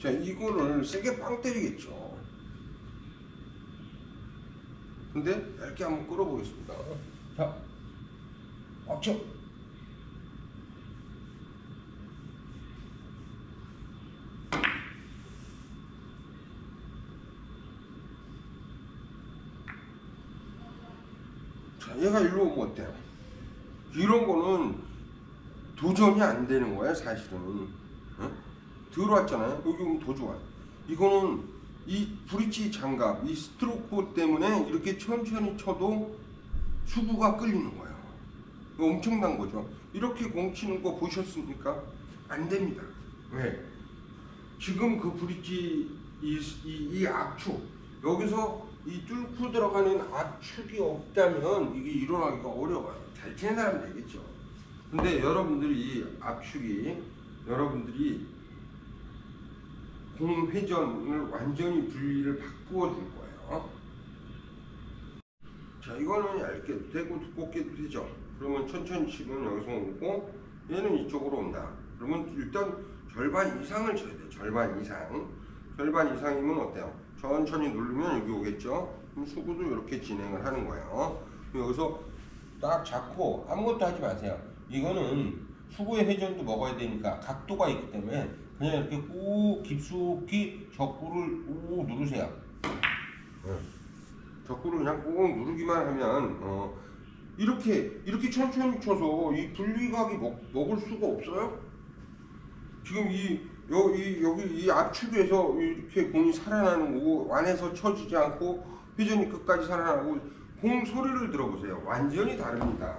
자, 이거를 세게 빵 때리겠죠. 근데 얇게 한번 끌어보겠습니다. 자, 꽉쳐. 자, 얘가 일로 오면 어때요? 이런 거는 도전이 안 되는 거야, 사실은. 어? 들어왔잖아요. 여기 오면 더 좋아요. 이거는 이 브릿지 장갑, 이 스트로크 때문에 이렇게 천천히 쳐도 수구가 끌리는 거예요. 엄청난 거죠. 이렇게 공 치는 거 보셨습니까? 안 됩니다. 왜? 지금 그 브릿지 이, 이, 이 압축 여기서 이 뚫고 들어가는 압축이 없다면 이게 일어나기가 어려워요. 잘 사람 되겠죠. 근데 여러분들이 이 압축이 여러분들이 공 회전을 완전히 분리를 바꾸어 줄 거예요. 자, 이거는 얇게도 되고 두껍게도 되죠. 그러면 천천히 치면 여기서 오고 얘는 이쪽으로 온다. 그러면 일단 절반 이상을 쳐야 돼. 절반 이상. 절반 이상이면 어때요? 천천히 누르면 여기 오겠죠. 그럼 수구도 이렇게 진행을 하는 거예요. 여기서 딱 잡고 아무것도 하지 마세요. 이거는 수구의 회전도 먹어야 되니까 각도가 있기 때문에 그냥 이렇게 꾹 깊숙이 적구를 꾹 누르세요. 네. 적구를 그냥 꾹 누르기만 하면 어, 이렇게 이렇게 천천히 쳐서 이 분리각이 먹, 먹을 수가 없어요. 지금 이 여 기 여기 이 압축에서 이렇게 공이 살아나는 거고 안에서 쳐지지 않고 회전이 끝까지 살아나고 공 소리를 들어보세요. 완전히 다릅니다.